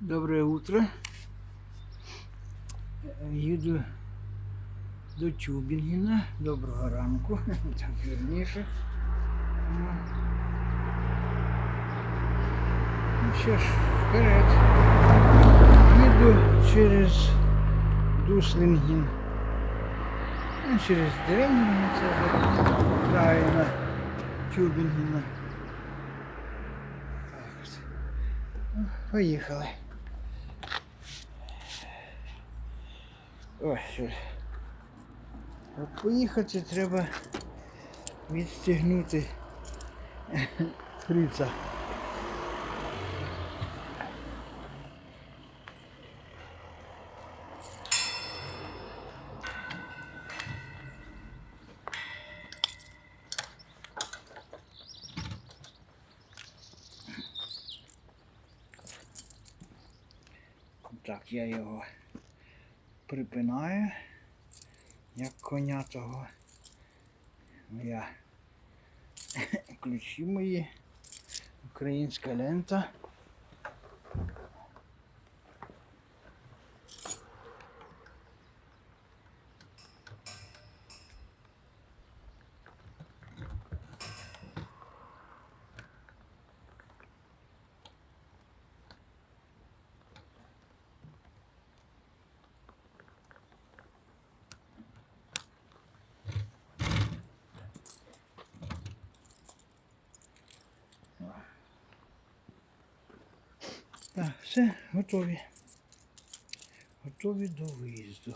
Доброе утро. Їду до Тюбінгена. Доброго ранку. Так вірніше. Ну. Ну що ж, вперед. Їду через Дуслінген. Ну, через Дренген, це вже правильно. Тюбінгена. Так ось. Ну, Поїхали. Ой, що. ж. Поїхати треба відстігнути фрица. Так, я його припинаю, як коня того. Я ключі мої, українська лента. Так, все, готові. Готові до виїзду.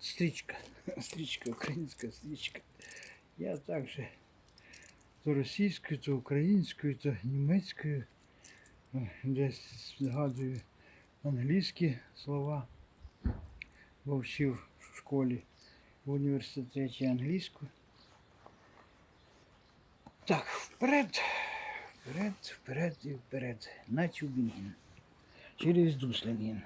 Стрічка. Стрічка, українська стрічка. Я також то російською, то українською, то німецькою. Десь згадую англійські слова. Бо вчив в школі в університеті англійську. Так, вперед. Вперед, вперед і вперед. На Тюбінген. Через Дуслінген.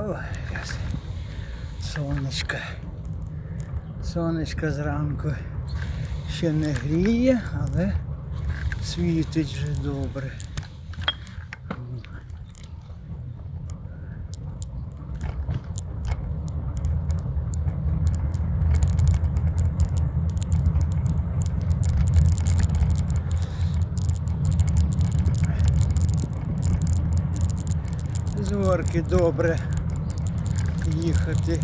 Ой, якраз сонечко. Сонечко зранку ще не гріє, але світить вже добре. З горки добре їхати.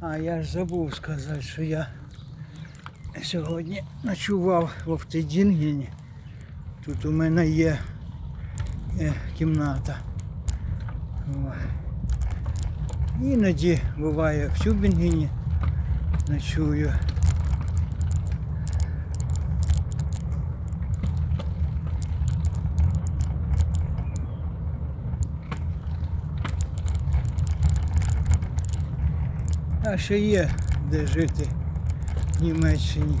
А я ж забув сказати, що я сьогодні ночував в Офтедінгені. Тут у мене є е, кімната. Іноді буває в Тюбінгені ночую. А ще є де жити в Німеччині.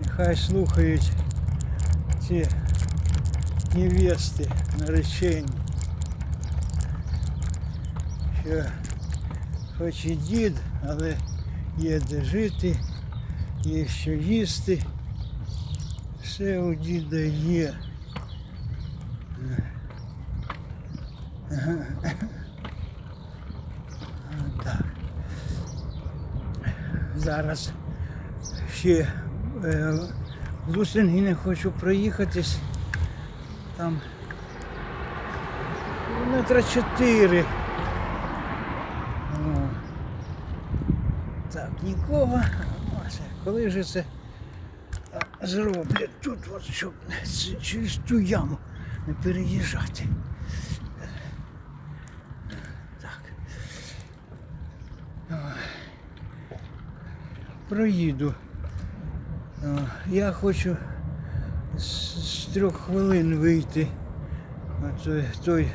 Нехай слухають ці невести наречені. Що хоч і дід, але є де жити, є що їсти. Все у діда є. Так. зараз ще е, в Лусингіне хочу проїхатись. Там метра чотири. Так, нікого. Коли ж це зроблять тут, от, щоб через ту яму не переїжджати. Так. Проїду. Я хочу з, трьох хвилин вийти на той, той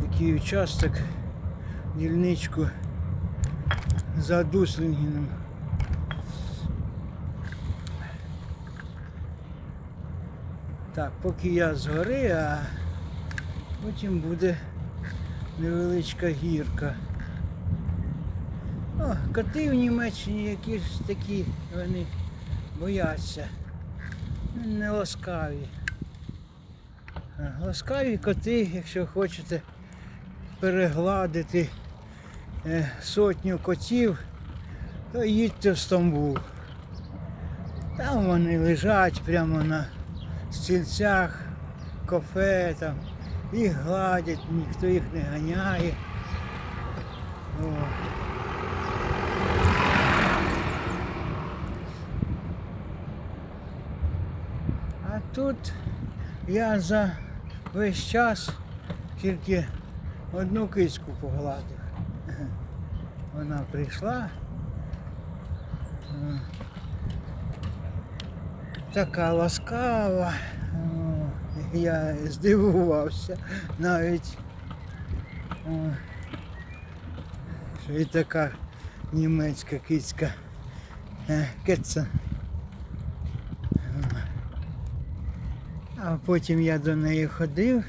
такий участок, дільничку за Дуслінгеном. Так, поки я згори, а потім буде невеличка гірка. О, коти в Німеччині якісь такі, вони бояться. Не ласкаві. Ласкаві коти, якщо хочете перегладити е, сотню котів, то їдьте в Стамбул. Там вони лежать прямо на стільцях, кафе там, їх гладять, ніхто їх не ганяє. О. А тут я за весь час тільки одну кицьку погладив. Вона прийшла. Така ласкава. Я здивувався навіть. Що і така німецька кицька. Е, А потім я до неї ходив,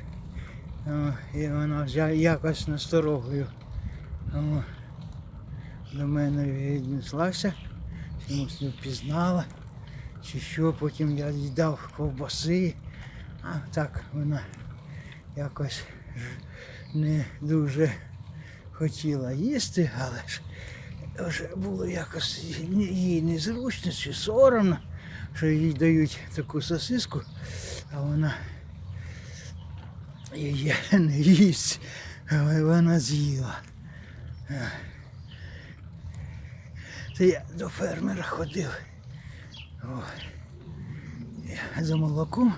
і вона якось насторогою до мене віднеслася, чомусь не впізнала, чи що, потім я їй дав ковбаси, а так вона якось не дуже хотіла їсти, але ж вже було якось їй незручно чи соромно, що їй дають таку сосиску, а вона її не їсть, але вона з'їла. Е. Це я до фермера ходив. О, я за молоком,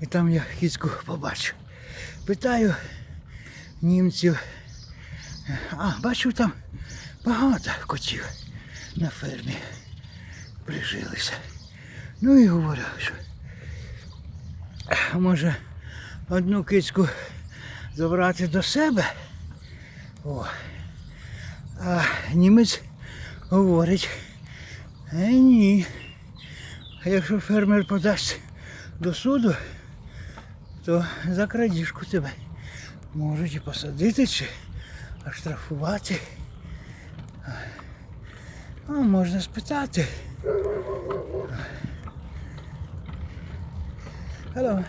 і там я кіцьку побачив. Питаю німців, а бачу там багато котів на фермі прижилися. Ну і говорю, що може одну кицьку забрати до себе. О. А німець говорить, е, ні. А якщо фермер подасть до суду, то за крадіжку тебе можуть і посадити чи оштрафувати. А можна спитати. Алло.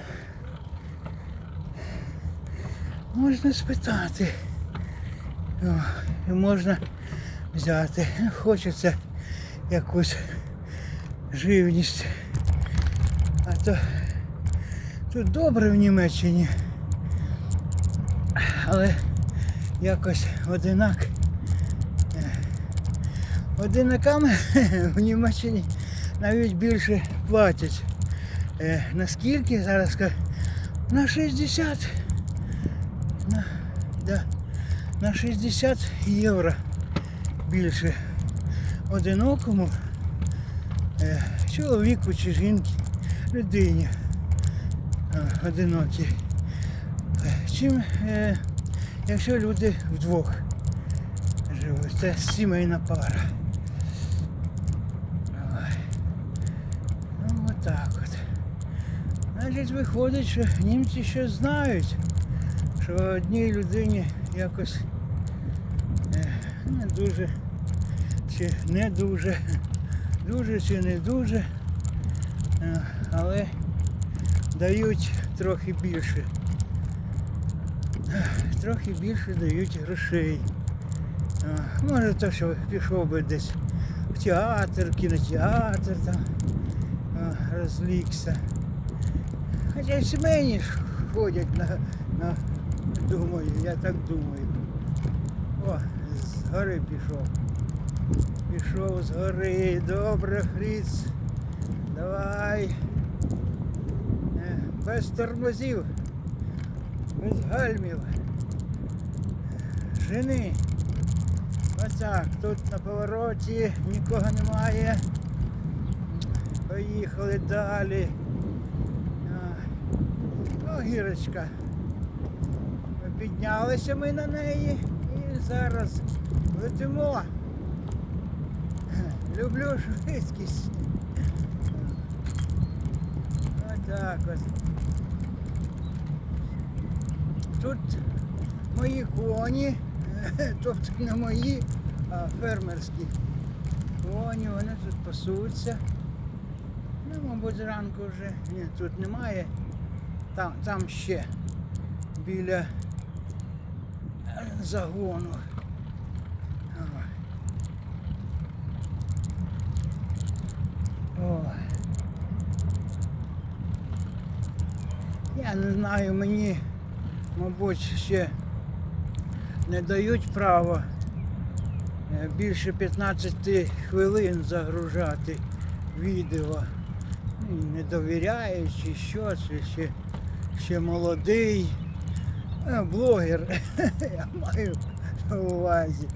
Можна спитати. О, і можна взяти. Хочеться якусь живність. А то тут добре в Німеччині. Але якось одинак. Одинаками в Німеччині навіть більше платять. Е, наскільки зараз? На 60. На, да, на 60 євро більше одинокому е, чоловіку чи жінці, людині е, одинокій. Чим, е, якщо люди вдвох живуть, це сімейна пара. Ой. Ну отак от. Значить, виходить, що німці ще знають, що одній людині якось е, не дуже чи не дуже, дуже чи не дуже, е, але дають трохи більше. Трохи більше дають грошей. Е, Може то, що пішов би десь в театр, кінотеатр там розлігся. Хоча сімейні ходять на, на, думаю, я так думаю. О, з гори пішов. Пішов з гори. Добре, Фріц. Давай. Е, Без тормозів. Без гальмів. Жени. Отак, тут на повороті нікого немає. Поїхали далі. Гірочка. Піднялися ми на неї і зараз летимо. Люблю швидкість. Отак от. Тут мої коні, тобто не мої, а фермерські коні, вони тут пасуться. Ну, мабуть, зранку вже. Ні, тут немає. Там, там ще біля загону. Я не знаю, мені, мабуть, ще не дають права е, більше 15 хвилин загружати відео. Ну, Не довіряють, чи що, чи ще, ще молодий. Е, Блогер, я маю на увазі.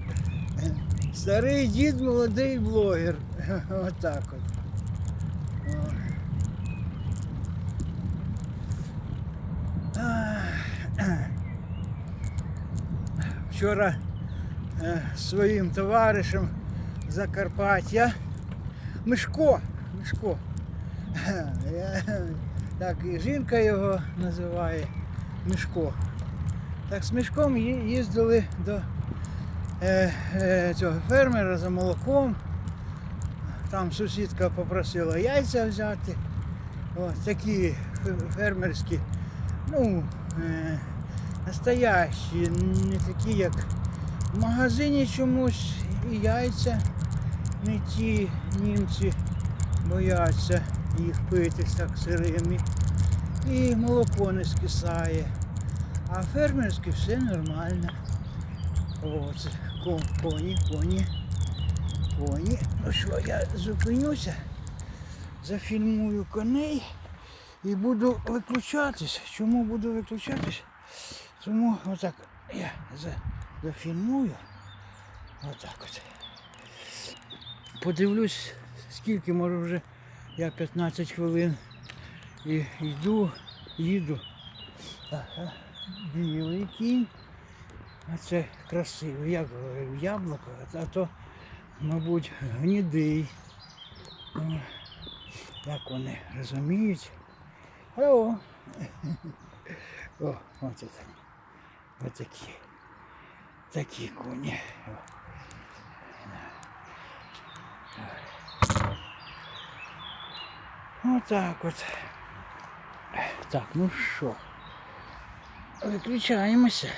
Старий дід, молодий блогер. Отак от. Вчора е, своїм товаришем Закарпаття Мишко. Мишко. Так і жінка його називає Мишко. Так з Мишком ї- їздили до е, е, цього фермера за молоком. Там сусідка попросила яйця взяти. О, такі фермерські, ну, е, настоящі, не такі, як в магазині чомусь і яйця не ті німці бояться їх пити так сирими. І молоко не скисає. А фермерське все нормально. О, коні, коні, коні. Ну що, я зупинюся, зафільмую коней і буду виключатись. Чому буду виключатись? Тому отак я зафільмую. Отак от. Подивлюсь, скільки може вже я 15 хвилин і йду, їду. Білий кінь. А це красивий, як говорю, яблуко, а то, мабуть, гнідий. О, Як вони розуміють. О, О, от це. Ось такі. Такі коні. О. Отак от. Так, ну що, виключаємося.